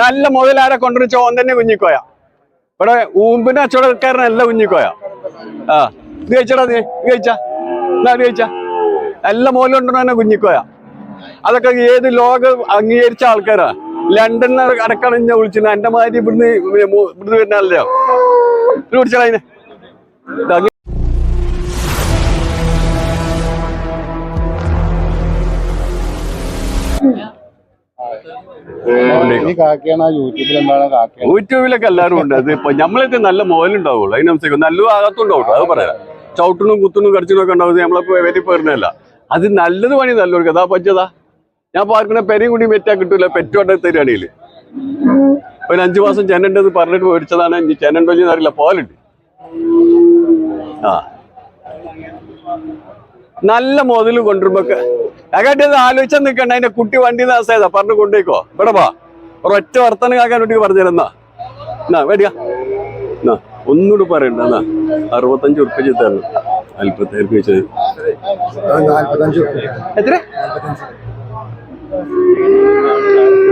നല്ല മുതലാരെ കൊണ്ടുവന്ന് ചോൻ തന്നെ കുഞ്ഞിക്കോയ. ഇവിടെ ഊമ്പിന്റെ അച്ചവടക്കാരനല്ല കുഞ്ഞിക്കോയ. ആ ഇത് കഴിച്ചടാ നീ കഴിച്ചാ. എന്നാ കഴിച്ചാ. നല്ല മുതൽ കൊണ്ടുവന്ന് തന്നെ കുഞ്ഞിക്കോയ. അതൊക്കെ ഏത് ലോകം അംഗീകരിച്ച ആൾക്കാരാ. ലണ്ടനിൽ അടക്കാണ് ഞാൻ വിളിച്ചിരുന്നു. എന്റെ മാതിരി ഇവിടുന്ന് ഇവിടുന്ന് വരുന്ന ആളല്ലോ? ഇത് പിടിച്ചടാ അതിനെ. യൂട്യൂബിലൊക്കെ എല്ലാവരും ഉണ്ട്. അത് ഇപ്പൊ നമ്മളൊക്കെ നല്ല മുതലുണ്ടാവുള്ളൂ അതിനനുസരിച്ച് നല്ലതും ആകത്തുണ്ടാവും അത് പറയാം. ചവിട്ടണും കുത്തണും കടിച്ചണും ഒക്കെ ഉണ്ടാവും നമ്മളെ വലിയ പേരിനല്ല. അത് നല്ലത് പണി നല്ലവർക്ക്. അതാ പറ്റതാ ഞാൻ പാർക്കണ പെരയും കൂടി മെറ്റാ കിട്ടൂല. പെറ്റോട്ടെ തരികയാണെങ്കിൽ ഒരു അഞ്ചു മാസം ചെന്നുണ്ടെന്ന് പറഞ്ഞിട്ട് മേടിച്ചതാണ്. ഇനി ചെന്നുണ്ടോ എന്ന് അറിയില്ല. പോലുണ്ട് ആ. നല്ല മുതൽ കൊണ്ടുവരുമ്പോ അകാട്ടി ആലോചിച്ചാൽ നിൽക്കണ്ട അതിന്റെ കുട്ടി വണ്ടി നാസായതാ പറഞ്ഞു കൊണ്ടേക്കോ ഇവിടെ വാ. ഒരൊറ്റ വർത്തനം കാക്കാൻ വേണ്ടി പറഞ്ഞിരുന്നാ എന്നാ. എന്നാ ഒന്നുകൂടി പറയണ്ട എന്നാ. അറുപത്തഞ്ച് ഉറുപ്പിച്ച് തരണം നാല്പത്തേർക്ക് വെച്ചത് എത്ര?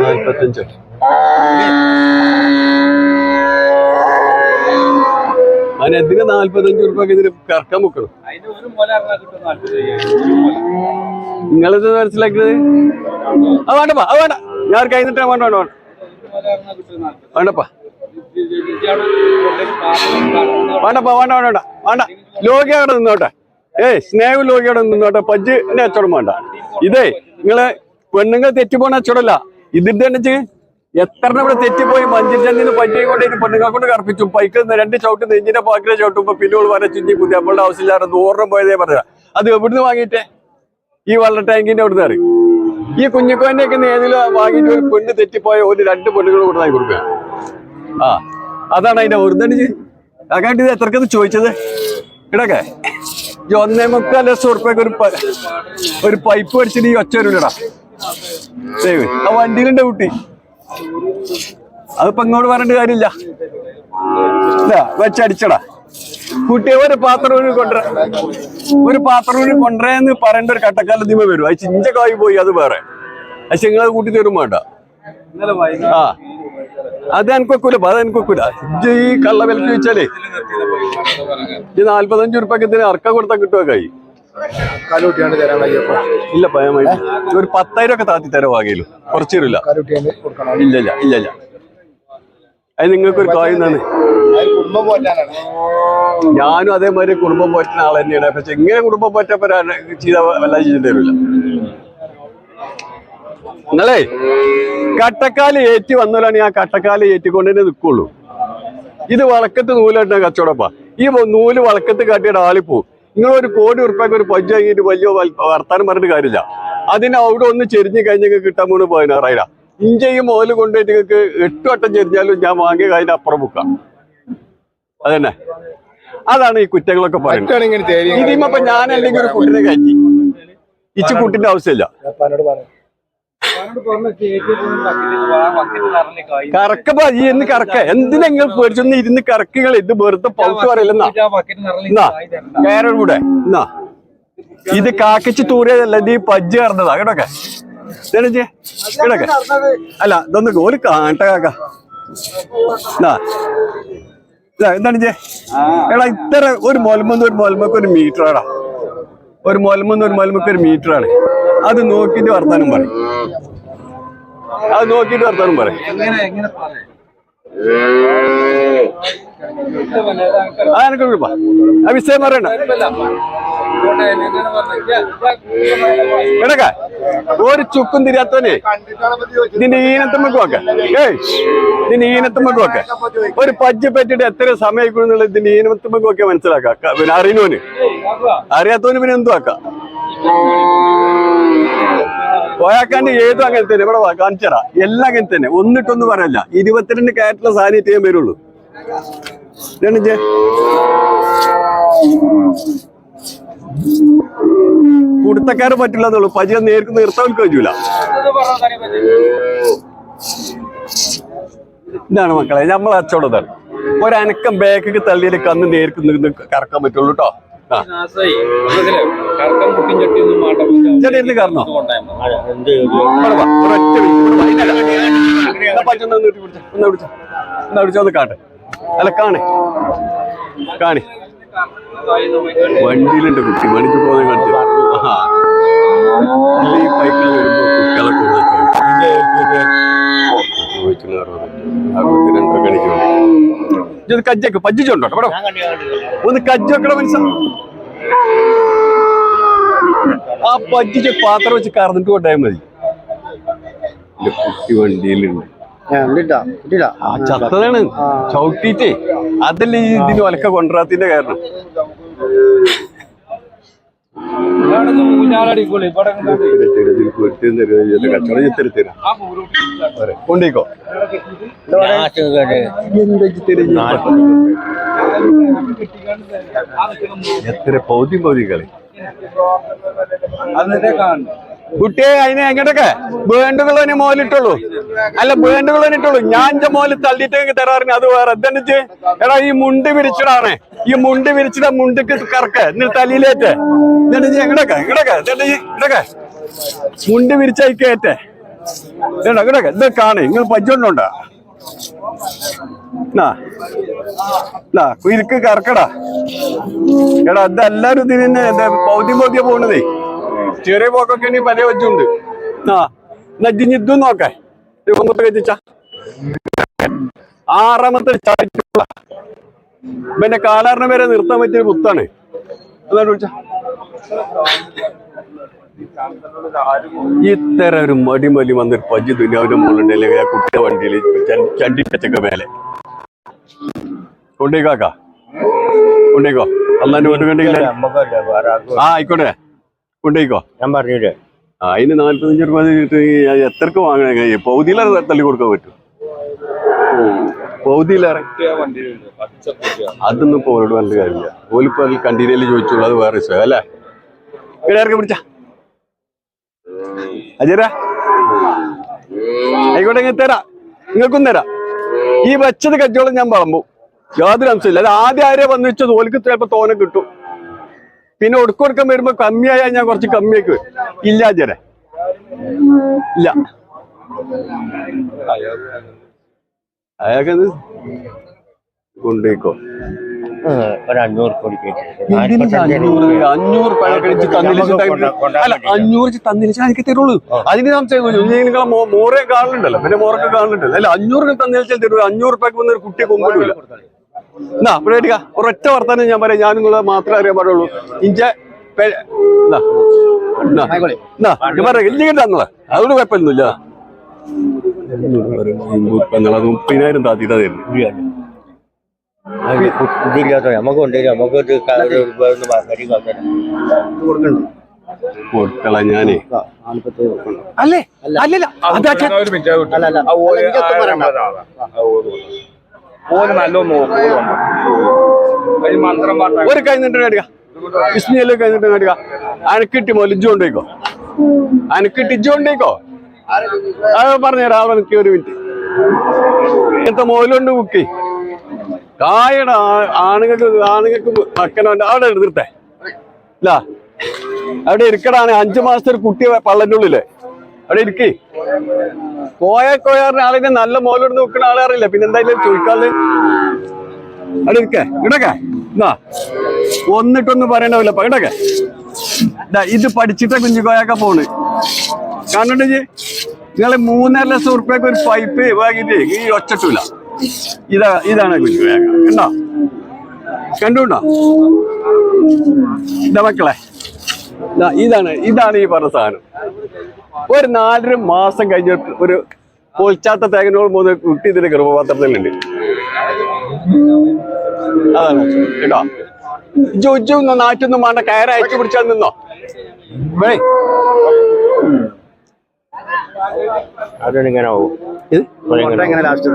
നാല്പത്തഞ്ച്. ഉറുപ്പൊക്കെ ഇതിന് കറക്കാൻ വെക്കണം നിങ്ങളിത് മനസ്സിലാക്കിയത്? അത് വേണ്ടപ്പാ അത് വേണ്ട. ഞാൻ കഴിഞ്ഞിട്ട് വേണ്ട വേണ്ട വേണ്ട. വേണ്ടപ്പാ. വേണ്ടപ്പാ വേണ്ട വേണ്ട വേണ്ട. വേണ്ട. നിന്നോട്ടെ. ഏയ് സ്നേഹ ലോകി അവിടെ നിന്നോട്ടെ. പജ്ജിന്റെ അച്ചടം വേണ്ട. ഇതേ നിങ്ങൾ പെണ്ണുങ്ങൾ തെറ്റിപ്പോണ അച്ചടല്ല ഇതിന്റെ എത്ര ഇവിടെ തെറ്റിപ്പോയി? മഞ്ചിൽ നിന്ന് പറ്റിയെ കൊണ്ട് ഇനി പെണ്ണുങ്ങൾ കൊണ്ട് കറപ്പിച്ചു നിന്ന് രണ്ട് ചവിട്ട് നെഞ്ചിന്റെ പാക്കിലെ ചവിട്ടുമ്പോ പിന്നോട് വരെ ചുറ്റി കുത്തി. നമ്മളുടെ ആവശ്യമില്ലാതെ ദൂരം പോയതേ പറഞ്ഞ അത് എവിടുന്ന് വാങ്ങിയിട്ടേ? ഈ വെള്ള ടാങ്കിന്റെ അവിടുന്ന് അറിയും ഈ കുഞ്ഞിക്കോന്റെ ഒക്കെ ഏതിലും വാങ്ങിയിട്ട് ഒരു പെണ്ണ് തെറ്റിപ്പോയ ഒരു രണ്ട് പെണ്ണുകൾ കൊടുത്തായി കൊടുക്കുക. ആ അതാണ് അതിന്റെ ഒരുതണിജ് അകാണ്ട് ഇത് എത്രക്കത് ചോദിച്ചത്? ഇടക്കെ. ഈ ഒന്നേ മുക്കാൽ ലക്ഷം ഉറുപ്പൊക്കെ ഒരു ഒരു പൈപ്പ് അടിച്ചിട്ട് ഈ ഒച്ച വരൂലടാ. ദൈവം ആ വണ്ടിയിലുണ്ട് കുട്ടി. അതിപ്പോ ഇങ്ങോട്ട് പറഞ്ഞിട്ട് കാര്യമില്ല. വെച്ചടിച്ചടാ. കുട്ടിയെ ഒരു പാത്രം ഊരി കൊണ്ടുവരാ. ഒരു പാത്രം ഊരി കൊണ്ടുവരാന്ന് പറയേണ്ട ഒരു കട്ടക്കാലം ദിമ വരും. അത് ചിഞ്ചക്കായി പോയി അത് വേറെ. പക്ഷെ നിങ്ങളത് കൂട്ടി തരും വേണ്ട. ആ. അത് എനിക്കൊക്കൂല അത് എനിക്കൊക്കൂല. ഇജ്ജ് ഈ കള്ള വിലക്ക് വെച്ചാലേ ഈ നാല്പത്തഞ്ച് ഉറുപ്പക്കത്തിന് അർക്ക കൊടുത്താൽ കിട്ടുക കൈ കാലുകുട്ടിയാണ്ട് തരാൻ കഴിയപ്പോ ഇല്ല പയമായി ഒരു പത്തായിരം ഒക്കെ താത്തി തരാം വാങ്ങിയല്ലോ. കുറച്ച് തരില്ല. കാലുകുട്ടിയാണ്ട് കൊടുക്കണം. ഇല്ല ഇല്ല ഇല്ല ഇല്ല. അത് നിങ്ങൾക്ക് ഒരു കായ് തന്നെ കുടുംബം പോറ്റാനാണ്. ഞാനും അതേമാതിരി കുടുംബം പോറ്റുന്ന ആൾ തന്നെയാണ്. പക്ഷെ ഇങ്ങനെ കുടുംബം പോറ്റപ്പോ ചെയ്ത വല്ല ചെയ്തിട്ട് തരില്ല നിങ്ങളേ കട്ടക്കാൽ ഏറ്റി വന്നാലാണ് ഞാൻ കട്ടക്കാൽ ഏറ്റിക്കൊണ്ട് തന്നെ നിൽക്കുള്ളൂ ഇത് വളക്കത്ത് നൂലായിട്ട് കച്ചവടപ്പാ. ഈ നൂൽ വളക്കത്ത് കാട്ടിയുടെ ആളിപ്പോവും. നിങ്ങൾ ഒരു കോടി ഉറുപ്പ്യക്ക് ഒരു പജ്ജ് വാങ്ങിയിട്ട് വലിയ വർത്താനം പറഞ്ഞിട്ട് കാര്യമില്ല. അതിന് അവിടെ ഒന്ന് ചെരിഞ്ഞ് കഴിഞ്ഞാൽ കിട്ടാൻ പോണ് പതിനാറായിരം. ഇഞ്ചയും മുതൽ കൊണ്ടുപോയിട്ട് നിങ്ങൾക്ക് എട്ട് വട്ടം ചെരിഞ്ഞാലും ഞാൻ വാങ്ങിയ കാര്യം അപ്പുറം മുക്കാം. അതന്നെ. അതാണ് ഈ കുറ്റങ്ങളൊക്കെ പറയുന്നത്. ഇതിപ്പോ ഞാനല്ലെങ്കിൽ ഇതിമ്മ ഞാൻ അല്ലെങ്കിൽ ഒരു കുട്ടിനെ കയറ്റി. ഇച്ചു കുട്ടിന്റെ ആവശ്യമില്ല. അപ്പാനോട് ഭാജി എന്ന് കറക്ക എന്തിനാ നിങ്ങൾ പേടിച്ചൊന്ന് ഇരുന്ന് കറക്കുകൾ ഇത് വെറുതെ പൗത്ത് പറയില്ലെന്നാ കയറും കൂടെ എന്നാ? ഇത് കാക്കച്ച് തൂറിയതല്ല ഇത് ഈ പജ്ജ് കറന്നതാ കേട്ടോക്കെ അല്ല ഇതൊന്ന് ഗോൽ കാട്ട കാക്ക. എന്താണ് ജെ എടാ ഇത്ര ഒരു മൊലമെന്ന് ഒരു മുലമ്പക്ക് ഒരു മീറ്റർ ആടാ. ഒരു മൊലമെന്ന് ഒരു മുലമ്പക്ക് ഒരു മീറ്ററാണ് ആണ് അത് നോക്കിയിട്ട് വർത്താനം പറയും. അത് നോക്കിയിട്ട് വർത്താനം പറയാം. വിളിപ്പാ ആ വിഷയം പറയണ്ട. ഒരു ചുക്കും തിരിയാത്തവനെ ഇതിന്റെ ഈനത്തമ്മക്ക് നോക്ക ഏയ് ഇതിന്റെ ഈനത്തമ്മക്ക് നോക്ക ഒരു പജ്ജ പറ്റിട്ട് എത്ര സമയം എന്നുള്ളത് ഇതിന്റെ ഈനത്തമ്മക്ക് നോക്കിയാൽ മനസ്സിലാക്കാം. പിന്നെ അറിയുന്നവന്. അറിയാത്തവന് പിന്നെ എന്തു ആക്കാം പോയാക്കാണ്ട് ഏതും അങ്ങനെ തന്നെ. ഇവിടെ കാണിച്ചറ എല്ലാം അങ്ങനെ തന്നെ. ഒന്നിട്ടൊന്നും പറയല്ല. ഇരുപത്തിരണ്ട് കാരറ്റുള്ള സാധനം ചെയ്യാൻ വരുള്ളൂ. ഇതാണ് ഇജ്ജ്. പറ്റില്ല എന്നുള്ളൂ. പജിയെ നേർക്ക് നിർത്താൻ കഴിയൂല. ഇതാണ് മക്കളെ നമ്മളെ അച്ചോടതാണ് ഒരനക്കം ബാക്കിക്ക് തള്ളിയിൽ കന്ന് നേർക്ക് കറക്കാൻ പറ്റുള്ളൂ കേട്ടോ ആ. അല്ല കാണേ. കാണേ. വണ്ടിയിലുണ്ട് കുട്ടി. മണിക്ക് പോകുന്ന കാണിച്ചു ആഹാ. ഇത് കജ്ജക്ക് പജ്ജിച്ചുണ്ടോ? ഇവിടെ ഒന്ന് കജ്ജൊക്കെ മനസ്സ ആ പജ്ജിച്ച് പാത്രം വെച്ച് കറന്നിട്ട് കൊണ്ടായാൽ മതി. കുട്ടി വണ്ടിയിലുണ്ട്. ആ ചത്തതാണ്. ചവിട്ടിട്ടേ. അതല്ലേ ഈ ഇതിന് ഒലക്ക കൊണ്ടുവരാത്തിന്റെ കാരണം. കൊണ്ടേക്കോ. എത്ര പൗതി പൗതി കളി. അന്നത്തെ കാണുന്നു കുട്ടിയെ അതിനെ എങ്ങോട്ടൊക്കെ? വേണ്ടുകളെ മോലിട്ടുള്ളൂ. അല്ല വേണ്ടുകളെ ഇട്ടുള്ളൂ ഞാൻ എന്റെ മോൽ തള്ളിട്ടേക്ക് തരാറിന്. അത് വേറെ. എന്തെന്നിച്ച് എടാ ഈ മുണ്ട് വിരിച്ചിടാണ്. ഈ മുണ്ട് വിരിച്ചിട മുണ്ടിക്ക് കറക്ക. എന്നിട്ട് തലയിലേറ്റ്. എന്നിട്ട് എങ്ങടൊക്കെ എങ്ങടൊക്കെ ഇടക്കെ മുണ്ട് വിരിച്ചയക്കേറ്റേ ഇട ഇടക്കെ ഇത് കാണേ. നിങ്ങൾ പജ്ജുണ്ടോ? ഇരിക്ക് കറക്കടാ. എടാ ഇതെല്ലാരും ഇതിന് തന്നെ പൗതി പൗതിയ പോണതേ? ചെറിയ പോക്കൊക്കെ ഇനി പല വെച്ചുണ്ട് ആ നജ്ജിഞ്ഞ് നോക്കെ. നോക്കേ ഒന്നത്തെ ആറാമത്തെ ചായറ്റുള്ള പിന്നെ കാലാറിന് വരെ നിർത്താൻ പറ്റിയ പുത്താണ്. അതാണ് വിളിച്ച. ഇത്തരം ഒരു മടിമലി വന്നൊരു പജ്ജി ദുനിയാവിന്റെ മുകളിലുണ്ടല്ലേ ആ കുട്ടിയുടെ വണ്ടിയിൽ ചണ്ടി പച്ചക്ക മേലെ. കൊണ്ടേക്കാക്കാ കൊണ്ടേക്കോ അന്നാന്റെ കൊണ്ടുകൊണ്ടില്ല ആ ആയിക്കോട്ടെ. കൊണ്ടേക്കോ ഞാൻ പറഞ്ഞില്ലേ അതിന് നാല്പത്തഞ്ച് രൂപ എത്രക്ക് വാങ്ങണേ? പൗതിയിലേറെ തള്ളി കൊടുക്കാൻ പറ്റും. പൗതിയിലേറെ. അതൊന്നും ഇപ്പൊ അവരോട് നല്ല കാര്യമില്ല. ഓലിപ്പോ അതിൽ കണ്ടിന്യൂലി ചോദിച്ചോളൂ അത് വേറെ വിഷയം അല്ലേ? ഇവിടെ ഇറക്കി പിടിച്ച? അജയരാ? ആയിക്കോട്ടെ ഇങ്ങനെ തരാം. നിങ്ങൾക്കും തരാ. ഈ വെച്ചത് കച്ചവടം ഞാൻ പറമ്പു യാതൊരു അംശമില്ല അത് ആദ്യം ആരെയാ വന്നു വെച്ചത് ഓലിക്ക് ചിലപ്പോ തോനെ കിട്ടും. പിന്നെ ഒടുക്കൊടുക്കം വരുമ്പോ കമ്മിയായാൽ ഞാൻ കുറച്ച് കമ്മിയൊക്കെ. വരും. ഇല്ല അജയരെ ഇല്ല. അയാൾക്ക് കൊണ്ടുപോയിക്കോ. അഞ്ഞൂറ് എനിക്ക് തരുള്ളൂ അതിന് സംശയം നിങ്ങളെ മോറെ കാണുന്നുണ്ടല്ലോ പിന്നെ മോറൊക്കെ കാണുന്നുണ്ടല്ലോ. അല്ല അഞ്ഞൂറ് തന്നിരിച്ചാൽ തരുള്ളൂ അഞ്ഞൂറ് രൂപയ്ക്ക് വന്ന ഒരു കുട്ടിയെ കൊമ്പിടില്ല എന്നാ ഇവിടെ ഒരൊറ്റ വർത്താനം ഞാൻ പറയാം. ഞാൻ നിങ്ങളെ മാത്രമേ അറിയാൻ പാടുള്ളൂ. ഇഞ്ച അതുകൊണ്ട് കുഴപ്പമൊന്നുമില്ല മുപ്പതിനായിരം ഇതില്ലാത്ത നമുക്ക് നമുക്ക് കൊടുക്കള ഞാനേ അല്ലേ? അല്ലല്ല. അതാ ഒരു നല്ല വിട്ടു. ആ ഓൽ ആയിരം അതാണ്. ആ ഓൽ കൊണ്ട്. ഓൽ നല്ലോണം നോക്കും ഓൽ കൊണ്ട്. അതിന് മന്ത്രം പാട്ടാ. ഒരു കൈ നിന്നിട്ട് മേടിക്ക കഴിഞ്ഞിട്ട് കൈ നിന്നിട്ട് മേടിക്ക അനക്കിട്ടി മൊലിജു കൊണ്ടേക്കോ അനക്കിട്ടി ഇജ്ജു കൊണ്ടേക്കോ അത് പറഞ്ഞുതരാം അവിടെ നിൽക്കി ഒരു മിനിറ്റ്. ഇങ്ങനത്തെ മോലുണ്ട് കുക്കി. കായട ആണുങ്ങൾക്ക് ആണുങ്ങൾക്ക് മക്കനുണ്ട് അവിടെ എടുത്തിട്ടെ ഇല്ല. അവിടെ ഇരിക്കടാണ്. അഞ്ചു മാസത്തെ ഒരു കുട്ടി പള്ളന്റെ ഉള്ളിൽ. അവിടെ ഇരിക്കേ. കോയ കോയാറിന് ആളിനെ നല്ല മോലോട് നോക്കുന്ന ആളെ അറിയില്ല. പിന്നെ എന്തായാലും ചോദിക്കാതെ? ഒന്നിട്ടൊന്നും പറയണ്ടാവില്ല. ഇടക്കെ. ഇത് പഠിച്ചിട്ട കുഞ്ഞു കോയൊക്കെ പോണ്. കാണണ്ടേ നിങ്ങൾ മൂന്നര ലക്ഷം ഉറുപ്പ്യക്ക് ഒരു പൈപ്പ് വാങ്ങിയിട്ട് ഈ ഒച്ചട്ടൂല. ഇതാ ഇതാണ് കുഞ്ഞുകോയക്ക കണ്ടോ? കണ്ടുണ്ടോ? ഇതാ മക്കളെ. ഇതാണ് ഇതാണ് ഈ പറഞ്ഞ സാധനം. ഒരു നാലര മാസം കഴിഞ്ഞ ഒരു പൊളിച്ചാത്ത തേങ്ങനോട് മൂന്ന് കുട്ടി ഇതിന്റെ ഗർഭപാത്രത്തിലുണ്ട്. അതാണ്. കേട്ടോ? ജോജു നാറ്റൊന്നും വേണ്ട കയറ് അയച്ചു പിടിച്ചാൽ നിന്നോ? വേ അതൊന്നിങ്ങനെ ആവും. ഇത്? എങ്ങനെ ലാസ്റ്റ്